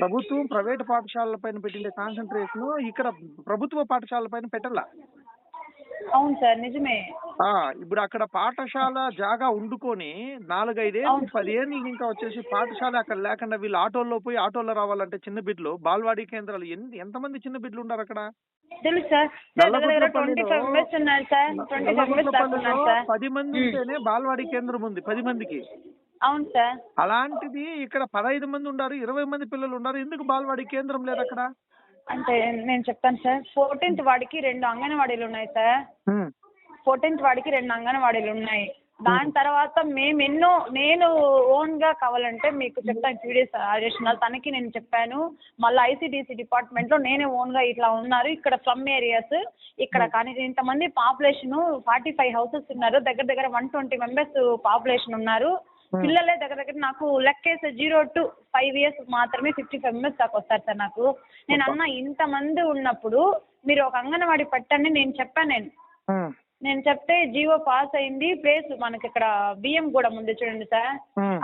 ప్రభుత్వం ప్రైవేట్ పాఠశాలల పైన పెట్టిన కాన్సన్ట్రేషన్ ఇక్కడ ప్రభుత్వ పాఠశాలల పైన పెట్టాల. అవును సార్ నిజమే. ఇప్పుడు అక్కడ పాఠశాల జాగా ఉండుకొని నాలుగైదేళ్ళు. పదిహేళ్ళు ఇంకా వచ్చేసి పాఠశాల అక్కడ లేకుండా వీళ్ళు ఆటోల్లో పోయి ఆటోలో రావాలంటే చిన్న బిడ్డలు బాల్వాడీ కేంద్రాలు ఎన్ని ఎంతమంది చిన్న బిడ్డలు ఉన్నారు అక్కడ పది మంది. ఉంటేనే బాల్వాడీ కేంద్రం ఉంది పది మందికి. అవును సార్. అలాంటిది ఇక్కడ పదహైదు మంది ఉన్నారు ఇరవై మంది పిల్లలు ఉన్నారు ఎందుకు బాల్వాడీ కేంద్రం లేదు అక్కడ? అంటే నేను చెప్తాను సార్. ఫోర్టీన్త్ వాడికి రెండు అంగన్వాడీలు ఉన్నాయి సార్. ఫోర్టీన్త్ వాడికి రెండు అంగన్వాడీలు ఉన్నాయి. దాని తర్వాత మేము ఎన్నో నేను ఓన్గా కావాలంటే మీకు చెప్తాను క్యూరియస్ అడిషనల్ తనకి నేను చెప్పాను. మళ్ళీ ఐసిడిసి డిపార్ట్మెంట్లో నేనే ఓన్గా ఇట్లా ఉన్నారు. ఇక్కడ స్లమ్ ఏరియాస్ ఇక్కడ కానీ ఇంతమంది పాపులేషన్ ఫార్టీ ఫైవ్ హౌసెస్ ఉన్నారు. దగ్గర దగ్గర వన్ ట్వంటీ మెంబర్స్ పాపులేషన్ ఉన్నారు. పిల్లలే దగ్గర దగ్గర నాకు లెక్కేసే జీరో టు ఫైవ్ ఇయర్స్ మాత్రమే ఫిఫ్టీ ఫైవ్ మెంబర్స్ దాకా వస్తారు సార్ నాకు. నేను అన్న ఇంతమంది ఉన్నప్పుడు మీరు ఒక అంగన్వాడీ పెట్టండి నేను చెప్పాను నేను. నేను చెప్తే జియో పాస్ అయింది ప్లేస్ మనకి ఇక్కడ బియ్యం కూడా ఉంది చూడండి సార్.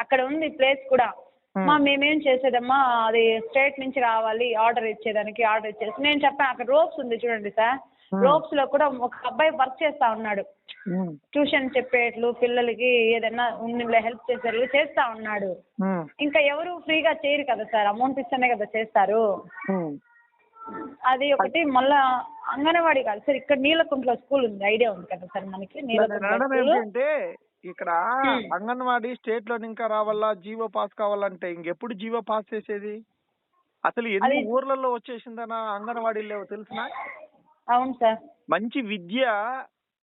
అక్కడ ఉంది ప్లేస్ కూడా. మా మేమేం చేసేదమ్మా అది స్టేట్ నుంచి రావాలి ఆర్డర్ ఇచ్చేదానికి ఆర్డర్ ఇచ్చేసి. నేను చెప్పాను అక్కడ రోప్స్ ఉంది చూడండి సార్. రోప్స్లో కూడా ఒక అబ్బాయి వర్క్ చేస్తా ఉన్నాడు. ట్యూషన్ చెప్పేట్లు పిల్లలకి ఏదైనా ఉన్న హెల్ప్ చేసేట్లు చేస్తా ఉన్నాడు. ఇంకా ఎవరు ఫ్రీగా చేయరు కదా సార్ అమౌంట్ ఇస్తేనే కదా చేస్తారు. అది ఒకటి మళ్ళా అంగన్వాడీ కాదు సార్ ఇక్కడ నీలకుంట్ల స్కూల్ ఉంది ఐడియా ఉంది కదా సార్ మనకి ఏంటంటే ఇక్కడ. అంగన్వాడీ స్టేట్లో ఇంకా రావాలా జీవో పాస్ కావాలంటే ఇంకెప్పుడు జీవో పాస్ చేసేది? అసలు ఎన్ని ఊర్లలో వచ్చేసిందనా అంగన్వాడీ లేవో తెలిసిన? అవును సార్. మంచి విద్య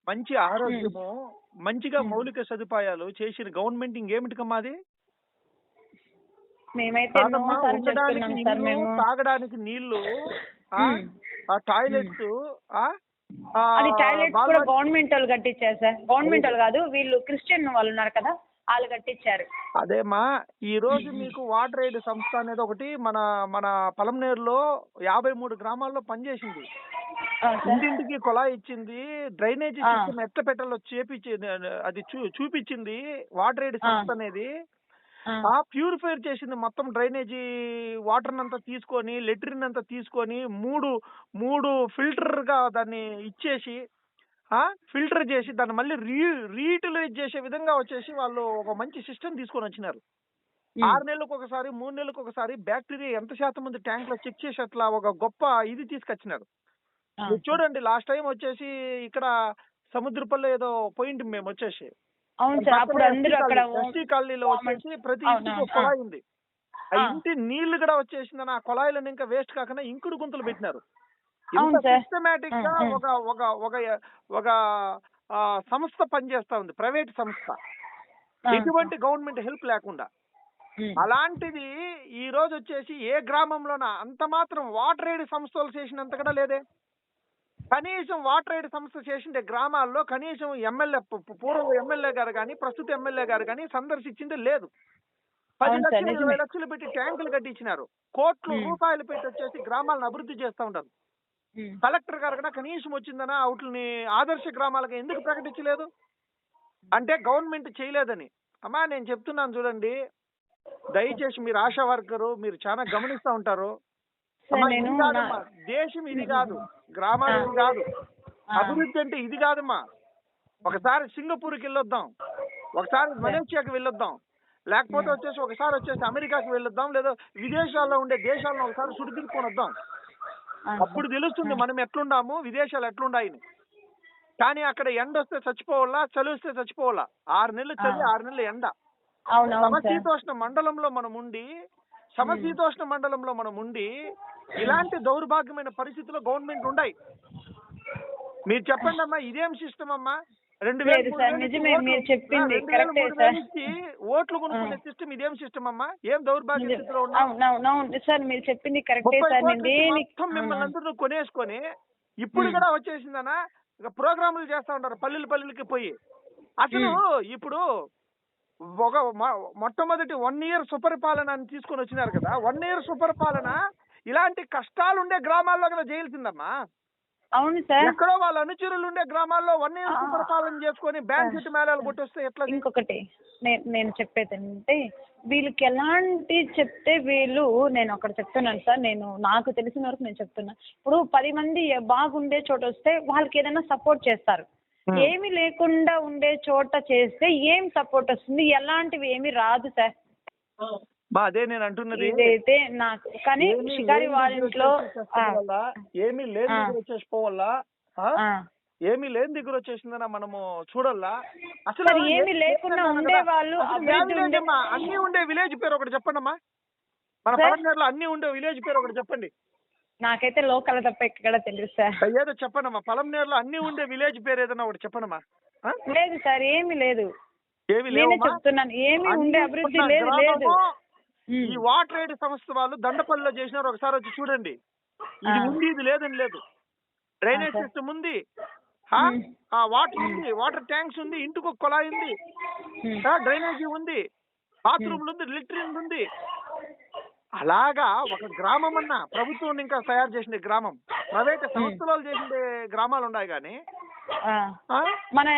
మంచి ఆరోగ్యము మంచిగా మౌలిక సదుపాయాలు చేసిన గవర్నమెంట్ ఇంకేమిటికమ్మా అది? మేమైతే తాగడానికి నీళ్ళు ఆ, టాయిలెట్స్ అది టాయిలెట్స్ కూడా గవర్నమెంట్ వాళ్ళు కట్టించారు సార్. గవర్నమెంట్ వాళ్ళు కాదు వీళ్ళు క్రిస్టియన్ వాళ్ళు ఉన్నారు కదా వాళ్ళు కట్టించారు. అదేమా ఈ రోజు మీకు వాటర్ ఎయిడ్ సంస్థ అనేది ఒకటి మన మన పలంనేరులో యాభై మూడు గ్రామాల్లో పనిచేసింది. ఇంటింటికి కుళాయి ఇచ్చింది డ్రైనేజీ. సిస్టమ్ ఎట్ల పెట్టాలో చేపించి అది చూపించింది వాటర్ ఎయిడ్ సంస్థ అనేది ఆ. ప్యూరిఫైర్ చేసింది మొత్తం డ్రైనేజీ వాటర్ అంతా తీసుకొని లెట్రిన్ అంతా తీసుకొని మూడు మూడు ఫిల్టర్గా దాన్ని ఇచ్చేసి ఆ ఫిల్టర్ చేసి దాన్ని మళ్ళీ రీ రీయూటిలైజ్ చేసే విధంగా వచ్చేసి వాళ్ళు ఒక మంచి సిస్టమ్ తీసుకొని వచ్చినారు. ఆరు నెలలకు ఒకసారి మూడు నెలలకు ఒకసారి బ్యాక్టీరియా ఎంత శాతం ఉంది ట్యాంక్లో చెక్ చేసి అట్లా ఒక గొప్ప ఇది తీసుకొచ్చినారు. మీరు చూడండి లాస్ట్ టైం వచ్చేసి ఇక్కడ సముద్రపల్లి ఏదో పోయింది మేము వచ్చేసి అవును సార్ అప్పుడు అందరూ అక్కడ ఎస్టీ కాలనీలో వచ్చేసి ప్రతి ఇంటికి. కుళాయి ఉంది ఆ. ఇంటి నీళ్ళు కూడా వచ్చేసిందని ఆ కుళాయిలను ఇంకా వేస్ట్ కాకుండా ఇంకుడు గుంతలు పెట్టినారు. సిస్టమేటిక్గా. ఒక ఒక ఒక ఒక సంస్థ పనిచేస్తా ఉంది ప్రైవేట్ సంస్థ. ఎటువంటి గవర్నమెంట్ హెల్ప్ లేకుండా. అలాంటిది ఈ రోజు వచ్చేసి ఏ గ్రామంలోన అంత మాత్రం వాటర్ ఎయిడ్ సంస్థలు చేసినంత కూడా లేదే కనీసం వాటర్ ఎయిడ్ సంస్థ చేసిండే గ్రామాల్లో కనీసం ఎమ్మెల్యే పూర్వ ఎమ్మెల్యే గారు కానీ ప్రస్తుత ఎమ్మెల్యే గారు కానీ సందర్శించిందే లేదు. పది లక్షలు. ఇరవై లక్షలు పెట్టి ట్యాంకులు కట్టించినారు. కోట్లు. రూపాయలు పెట్టి వచ్చేసి గ్రామాలను అభివృద్ధి చేస్తూ ఉంటారు. కలెక్టర్ గారు కూడా కనీసం వచ్చిందనా వాటిని ఆదర్శ గ్రామాలకు ఎందుకు ప్రకటించలేదు? అంటే గవర్నమెంట్ చేయలేదని. అమ్మా నేను చెప్తున్నాను చూడండి. దయచేసి మీరు ఆశా వర్కరు మీరు చాలా గమనిస్తూ ఉంటారు. సార్ నేను. దేశం ఇది కాదు. గ్రామాలు ఇది కాదు. అభివృద్ధి అంటే ఇది కాదమ్మా. ఒకసారి సింగపూర్కి వెళ్ళొద్దాం. ఒకసారి మలేషియాకి వెళ్ళొద్దాం. లేకపోతే వచ్చేసి ఒకసారి వచ్చేసి అమెరికాకి వెళ్ళొద్దాం. లేదా విదేశాల్లో ఉండే దేశాలను ఒకసారి సుడిదిరుకొని వద్దాం. అప్పుడు తెలుస్తుంది మనం ఎట్లుండాము విదేశాలు ఎట్లుండాయని. కానీ అక్కడ ఎండ వస్తే చచ్చిపోవాలా చలి వస్తే చచ్చిపోవాలా? ఆరు నెలలు చలి. ఆరు నెలలు ఎండ. సమశీతోష్ణ మండలంలో మనం ఉండి సమశీతోష్ణ మండలంలో మనం ఉండి ఇలాంటి దౌర్భాగ్యమైన పరిస్థితుల్లో గవర్నమెంట్ ఉన్నాయి మీరు చెప్పండి అమ్మా ఇదేం సిస్టమ్ అమ్మా? రెండు ఓట్లు- కొనుక్కునే సిస్టమ్ ఇదేం సిస్టమ్ అమ్మా? ఏం దౌర్భాగ్య సార్ మీరు చెప్పింది కరెక్టే సార్. మొత్తం మిమ్మల్ని అందరూ కొనేసుకొని ఇప్పుడు. కూడా వచ్చేసిందనా ఇక ప్రోగ్రాములు చేస్తా ఉంటారు పల్లెలు పల్లెలకి పోయి. అసలు ఇప్పుడు ఒక మొట్టమొదటి వన్ ఇయర్ సుపరిపాలన అని తీసుకొని వచ్చినారు కదా వన్ ఇయర్ సుపరిపాలన ఇలాంటి కష్టాలు ఉండే గ్రామాల్లో కదా చేయాల్సిందమ్మా అవును సార్ ఎక్కడో వాళ్ళ అనుచరులు ఉండే గ్రామాల్లో వన్ ఇయర్. సుపరిపాలన చేసుకొని బ్యాంక్. సెట్ మేళాలు కొట్టొస్తే ఎట్లా ఇంకొకటి నేను చెప్పేది ఏంటంటే వీళ్ళకి ఎలాంటి చెప్తే వీళ్ళు నేను ఒకటి చెప్తున్నాను సార్ నేను నాకు తెలిసిన వరకు నేను చెప్తున్నా ఇప్పుడు పది మంది బాగుండే చోట వస్తే వాళ్ళకి ఏదైనా సపోర్ట్ చేస్తారు. ఏమీ లేకుండా ఉండే చోట చేస్తే ఏం సపోర్ట్ వస్తుంది? ఎలాంటివి ఏమీ రాదు సార్. మా అదే నేను అంటున్నది. ఇదైతే నాకు కానీ షికారి వాళ్ళ ఇంట్లో ఏమీ లేని. దగ్గర వచ్చేసిపోవాలా ఏమీ లేని దగ్గర వచ్చేసిందన మనము చూడాలా అసలు ఏమీ లేకుండా ఉండే. వాళ్ళు అమ్మా? అన్ని ఉండే విలేజ్ పేరు ఒకటి చెప్పండమ్మా. మన సార్? పలమనేరులో అన్ని ఉండే విలేజ్ పేరు ఒకటి చెప్పండి. నాకైతే లోకల్ తప్ప ఎక్కడ తెలియదు సార్. ఏదో చెప్పండమ్మా పలమనేరులో అన్ని ఉండే విలేజ్ పేరు ఏదైనా ఒకటి చెప్పండమ్మా ఆ? లేదు సార్ ఏమీ లేదు. ఏమీ చెప్తున్నాను. ఏమీ ఉండే అభివృద్ధి లేదు లేదు. ఈ వాటర్ ఎయిడ్ సంస్థ వాళ్ళు దండపల్లిలో చేసినారు. ఒకసారి వచ్చి చూడండి. ఇది. ఉంది ఇది లేదని లేదు. డ్రైనేజ్. సిస్టమ్ ఉంది. ఆ? వాటర్ ఉంది. వాటర్ ట్యాంక్స్ ఉంది. ఇంటికి ఒక కుళాయి ఉంది. డ్రైనేజీ ఉంది. బాత్రూమ్లు ఉంది. లిటరిన్ ఉంది. అలాగా ఒక గ్రామం అన్న ప్రభుత్వం ఇంకా తయారు చేసిన గ్రామం. ప్రైవేట్ సంస్థలు చేసిన గ్రామాలు ఉన్నాయి కానీ? మన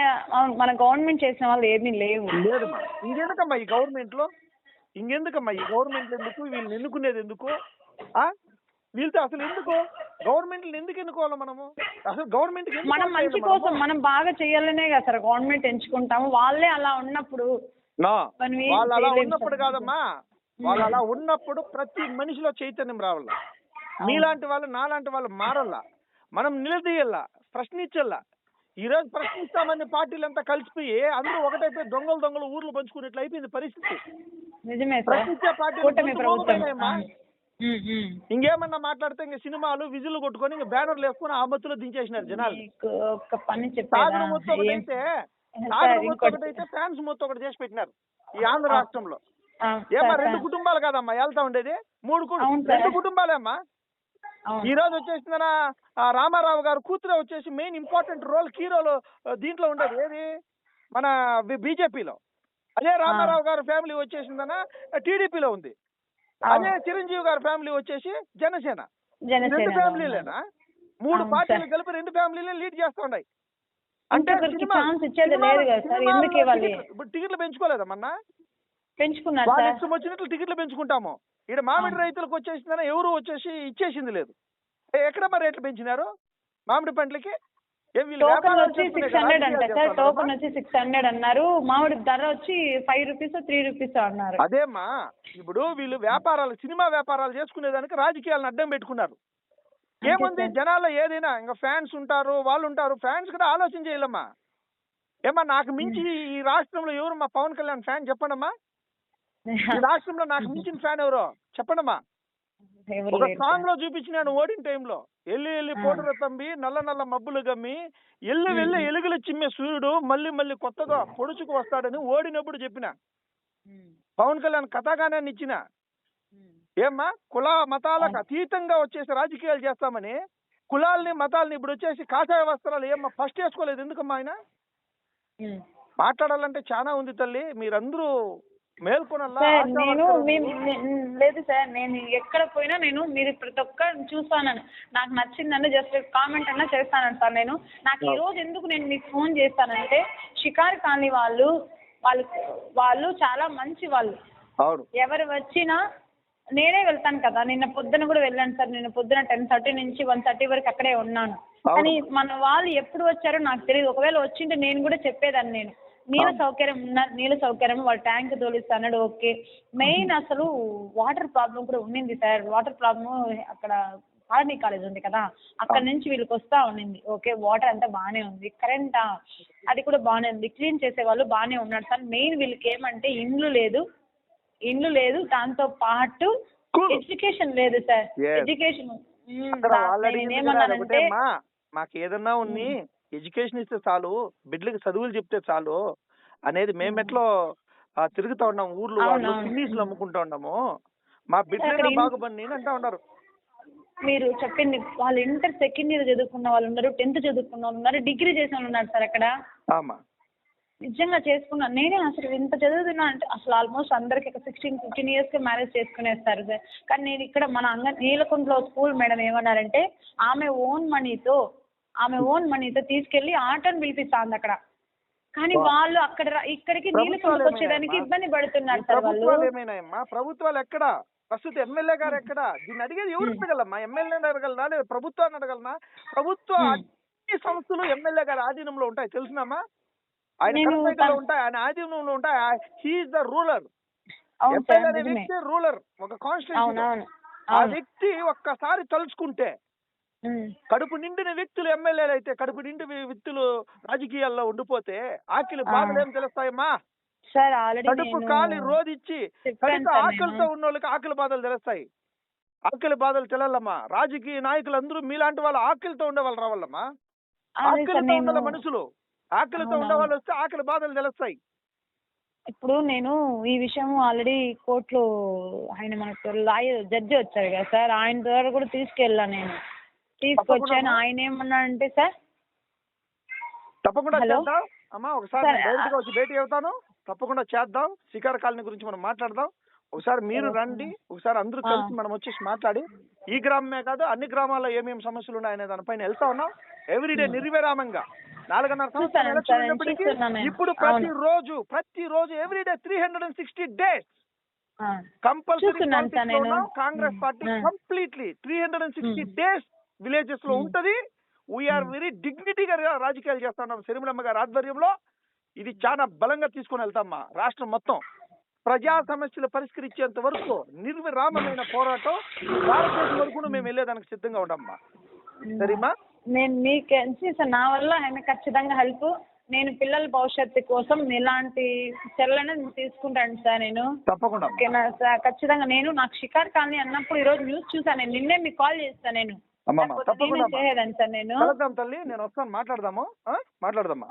మన గవర్నమెంట్ చేసిన వాళ్ళు ఏమీ లేవు. లేదమ్మా ఇంకెందుకమ్మా ఈ గవర్నమెంట్లో ఇంకెందుకమ్మా ఈ గవర్నమెంట్ ఎందుకు? వీళ్ళని ఎన్నుకునేది ఎందుకు? ఆ? వీళ్ళతో అసలు ఎందుకు? గవర్నమెంట్ ఎందుకు ఎన్నుకోవాలి మనము? అసలు గవర్నమెంట్ మనం మంచి కోసం మనం బాగా చేయాలనే కదా సార్ గవర్నమెంట్ ఎంచుకుంటాము. వాళ్ళే అలా ఉన్నప్పుడు వాళ్ళు అలా ఉన్నప్పుడు. కాదమ్మా. వాళ్ళు అలా ఉన్నప్పుడు ప్రతి మనిషిలో చైతన్యం రావాల. నీలాంటి వాళ్ళు నాలాంటి వాళ్ళు మారల్లా. మనం నిలదీయల్లా ప్రశ్నించల్లా. ఈ రోజు ప్రశ్నిస్తామని పార్టీలంతా కలిసిపోయి అందరూ ఒకటైపోయి దొంగలు దొంగలు ఊర్లు పంచుకున్నట్లు అయిపోయింది పరిస్థితి. ప్రశ్నించే ఉమ్. ఇంకేమన్నా మాట్లాడితే ఇంక సినిమాలు విజులు కొట్టుకొని ఇంక బ్యానర్లు వేసుకొని ఆ మత్తులో దించేసినారు జనాలు. సాగర మొత్తం ఒకటైతే సాగర మొత్తం ఒకటైతే ఫ్యాన్స్ మొత్తం ఒకటి చేసి పెట్టినారు ఈ ఆంధ్ర రాష్ట్రంలో. ఆ, ఏమా సార్, రెండు. కుటుంబాలు కాదమ్మా వెళ్తా ఉండేది. మూడు. రెండు కుటుంబాలేమ్మా? అవును. ఈ రోజు వచ్చేసిందన రామారావు గారు కూతురే వచ్చేసి main important role key role దీంట్లో ఉండదు. ఏది? మన బీజేపీలో. అదే రామారావు గారు ఫ్యామిలీ వచ్చేసిందన టీడీపీలో ఉంది. అదే. చిరంజీవి గారి ఫ్యామిలీ వచ్చేసి జనసేన. రెండు ఫ్యామిలీలేనా మూడు పార్టీలు. కలిపి రెండు ఫ్యామిలీలు లీడ్ చేస్తూ ఉన్నాయి. ఇంకొకరికి సినిమా- ఛాన్స్ ఇచ్చేది సినిమాలో- లేదు కదా సార్. సినిమాలో ఎందుకు ఇవ్వాలి? టికెట్లు- పెంచుకోలేదమ్మన్నా? పెంచుకున్నారు వాళ్ళ ఇష్టం వచ్చినట్లు టికెట్లు పెంచుకుంటాము. ఇక్కడ మామిడి. రైతులకు వచ్చేసిందని ఎవరు వచ్చేసి ఇచ్చేసింది లేదు. ఏ- ఎక్కడమ్మా రేట్లు పెంచినారు? మామిడి పండ్లకి? టోకన్ వచ్చి సిక్స్ హండ్రెడ్ అంట సార్? టోకన్ వచ్చి సిక్స్ హండ్రెడ్ అన్నారు. మామిడి ధర వచ్చి ఫైవ్ రూపీస్ త్రీ రూపీస్ అన్నారు. అదేమ్మా. ఇప్పుడు వీళ్ళు వ్యాపారాలు సినిమా వ్యాపారాలు చేసుకునేదానికి రాజకీయాలను అడ్డం పెట్టుకున్నారు. ఏముంది. జనాల్లో ఏదైనా ఇంకా ఫ్యాన్స్ ఉంటారు వాళ్ళు ఉంటారు. ఫ్యాన్స్ కూడా ఆలోచన చేయాలమ్మా. ఏమ్మా నాకు మించి ఈ రాష్ట్రంలో ఎవరు మా పవన్ కళ్యాణ్ ఫ్యాన్ చెప్పండమ్మా? ఈ రాష్ట్రంలో నాకు మించిన ఫ్యాన్ ఎవరు చెప్పండమ్మా ఒక సాంగ్. లో చూపించినాను ఓడిన టైంలో ఎల్లి ఎల్లి. పోటుర తంబి నల్ల నల్ల మబ్బులు గమ్మి ఎల్లు వెళ్ళి. ఎలుగులు చిమ్మే సూర్యుడు మళ్ళీ మళ్ళీ కొత్తగా పొడుచుకు వస్తాడని ఓడినప్పుడు చెప్పిన పవన్ కళ్యాణ్ కథాగానాన్ని ఇచ్చిన. ఏమ్మా కుల మతాలకు. అతీతంగా వచ్చేసి రాజకీయాలు చేస్తామని కులాల్ని మతాల్ని ఇప్పుడు వచ్చేసి కాషాయ వస్త్రాలు ఏమ్మా ఫస్ట్ వేసుకోలేదు ఎందుకమ్మా ఆయన. మాట్లాడాలంటే చాలా ఉంది తల్లి మీరందరూ నేను లేదు సార్ నేను ఎక్కడ పోయినా నేను మీరు ప్రతి ఒక్క చూస్తానని. నాకు నచ్చిందని జస్ట్ కామెంట్ అన్నా చేస్తానని సార్ నేను. నాకు ఈ రోజు ఎందుకు నేను మీకు ఫోన్ చేస్తానంటే షికార్ కాలనీ వాళ్ళు వాళ్ళు వాళ్ళు చాలా మంచి వాళ్ళు. ఎవరు వచ్చినా నేనే వెళ్తాను కదా. నిన్న పొద్దున కూడా వెళ్ళాను సార్. నిన్న పొద్దున టెన్ థర్టీ నుంచి వన్ థర్టీ వరకు అక్కడే ఉన్నాను. కానీ మన వాళ్ళు ఎప్పుడు వచ్చారో నాకు తెలియదు. ఒకవేళ వచ్చింటే నేను కూడా చెప్పేదాన్ని నేను. నీళ్ళ. సౌకర్యం ఉన్న నీళ్ళ సౌకర్యం వాళ్ళ ట్యాంక్ తోలిస్తాడు ఓకే. మెయిన్ అసలు వాటర్ ప్రాబ్లం కూడా ఉండింది సార్. వాటర్ ప్రాబ్లం అక్కడ పార్నీ కాలేజ్ ఉంది కదా అక్కడ. నుంచి వీళ్ళకి వస్తా ఉండింది. ఓకే వాటర్ అంతా బాగానే ఉంది. కరెంట్? అది కూడా బాగానే ఉంది. క్లీన్ చేసే వాళ్ళు బాగానే ఉన్నారు సార్. మెయిన్ వీళ్ళకి ఏమంటే ఇండ్లు లేదు ఇండ్లు లేదు. దాంతో పాటు. ఎడ్యుకేషన్ లేదు సార్. ఎడ్యుకేషన్. నేనేమన్నానంటే మాకు ఏదన్నా ఉన్ని ఎడ్యుకేషన్ ఇస్తే చాలు బిడ్డలకి చదువులు చెప్తే చాలు అనేది మేము ఎట్లో తిరుగుతా ఉన్నాం ఊర్లో. కిన్నీసులు అమ్ముకుంటా ఉన్నాము. మా ఇన్- బాగుపడి అంటా ఉన్నారు. మీరు చెప్పింది వాళ్ళు ఇంటర్ సెకండ్ ఇయర్ చదువుకున్న వాళ్ళు ఉన్నారు టెన్త్ చదువుకున్న వాళ్ళు ఉన్నారు డిగ్రీ చేసిన వాళ్ళు ఉన్నారు సార్ అక్కడ. నిజంగా చేసుకున్నాను నేనే అసలు ఇంత చదువుతున్నా అంటే అసలు ఆల్మోస్ట్ అందరికి సిక్స్టీన్ ఫిఫ్టీన్ ఇయర్స్కి మ్యారేజ్ చేసుకునేస్తారు సార్. కానీ నేను ఇక్కడ మన అంగ నీలకుంటలో స్కూల్ మేడం ఏమన్నారంటే ఆమె ఓన్ మనీతో ఆమె ఓన్ మనీతో తీసుకెళ్ళి ఆటోని పిలిపిస్తాంది అక్కడ. కానీ వాళ్ళు అక్కడ ఇక్కడికి నీళ్ళు కొనుక్కొచ్చేదానికి ఏమైనాయమ్మా? ఇబ్బంది పడుతున్నారు సార్ వాళ్ళు. ప్రభుత్వాలు ఏమైనాయమ్మా? ప్రభుత్వాలు ఎక్కడ? ప్రస్తుత ఎమ్మెల్యే గారు ఎక్కడ? దీన్ని అడిగేది ఎవరు. అడగలమ్మా? ఎమ్మెల్యేని అడగలనా? లేదా ప్రభుత్వాన్ని అడగలనా? ప్రభుత్వ. అన్ని సంస్థలు ఎమ్మెల్యే గారి ఆధీనంలో ఉంటాయి. తెలుసునామా ఆయన ఉంటాయి. ఆయన ఆధీనంలో ఉంటాయి. హీఈస్ ద రూలర్ ఎమ్మెల్యే వ్యక్తి రూలర్ ఒక కాన్స్టిట్యూషన్ ఆ వ్యక్తి ఒక్కసారి తలుచుకుంటే. కడుపు నిండిన వ్యక్తులు ఎమ్మెల్యేలు అయితే కడుపు నిండి వ్యక్తులు రాజకీయాల్లో ఉండిపోతే ఆకిలి. బాధలు ఏం తెలుస్తాయమ్మా కడుపు కాలి కనీసం సార్ ఆకలితో నేను. ఉన్న వాళ్ళకి ఆకలి బాధలు తెలుస్తాయి. ఆకలి బాధలు తెలల్లమ్మా. రాజకీయ నాయకులు అందరూ మీలాంటి వాళ్ళు ఆకలితో ఉండే వాళ్ళు రావాలమ్మా ఆకలితో ఉండాలి మనుషులు. ఆకలితో ఉండే అవునవును. వాళ్ళు వస్తే ఆకలి బాధలు తెలుస్తాయి. ఇప్పుడు నేను ఈ విషయం ఆల్రెడీ కోర్టులో ఆయన మనకు లాయర్ జడ్జి వచ్చారు కదా సార్ ఆయన ద్వారా కూడా తీసుకెళ్ళా నేను. తీసుకొచ్చాను తప్పకుండా. ఆయన ఏమన్నాడంటే సార్ తప్పకుండా హలో? చేద్దాం అమ్మా ఒకసారి సరే. డైరెక్ట్గా వచ్చి భేటీ అవుతాను తప్పకుండా చేద్దాం శిఖర్ కాలనీ గురించి మనం మాట్లాడదాం ఒకసారి మీరు ఓకే. రండి ఒకసారి అందరూ ఆ. కలిసి మనం వచ్చేసి మాట్లాడి ఈ గ్రామమే కాదు అన్ని గ్రామాల్లో ఏమేమి సమస్యలు ఉన్నాయనే దానిపైన వెళ్తా ఉన్నాం ఎవ్రీడే నిర్విరామంగా నాలుగున్నర సంవత్సరాలు చూస్తాను ఎలక్షన్ సార్, ఉన్నప్పటికీ చూస్తున్నాను నేను. ఇప్పుడు అవును. ప్రతి రోజు ప్రతి రోజు everyday three hundred and sixty days ఆ. కంపల్సరీ చూస్తున్నాను సార్ నేను. Congress party. Completely three hundred and sixty. Days విలేజెస్లో ఉమ్. ఉంటది. వీఆర్. వెరీ డిగ్నిటీగా రాజకీయాలు చేస్తున్నాం సిరిమలమ్మ గారి ఆధ్వర్యంలో. ఇది చాలా బలంగా తీసుకొని వెళ్తామ్మా రాష్ట్రం మొత్తం. ప్రజా సమస్యలు పరిష్కరించేంత వరకు నిర్విరామమైన పోరాటం భారతదేశం వరకు మేము వెళ్ళేదానికి సిద్ధంగా ఉండమ్మా సరేమా? నేను మీకు సార్ నా వల్ల ఆయన ఖచ్చితంగా హెల్ప్. నేను పిల్లల భవిష్యత్తు కోసం ఎలాంటి చర్యలను తీసుకుంటాను సార్ నేను. తప్పకుండా అమ్మా. ఓకేనా సార్? ఖచ్చితంగా నేను నాకు షికార్ కాలనీ అన్నప్పుడు ఈ రోజు న్యూస్ చూసాను నేను నిన్నే మీకు కాల్ చేస్తాను నేను. అమ్మమ్మ తప్పకుండా సార్ నేను? కలుద్దాం తల్లి నేను వస్తాను. మాట్లాడదాము? మాట్లాడదామా.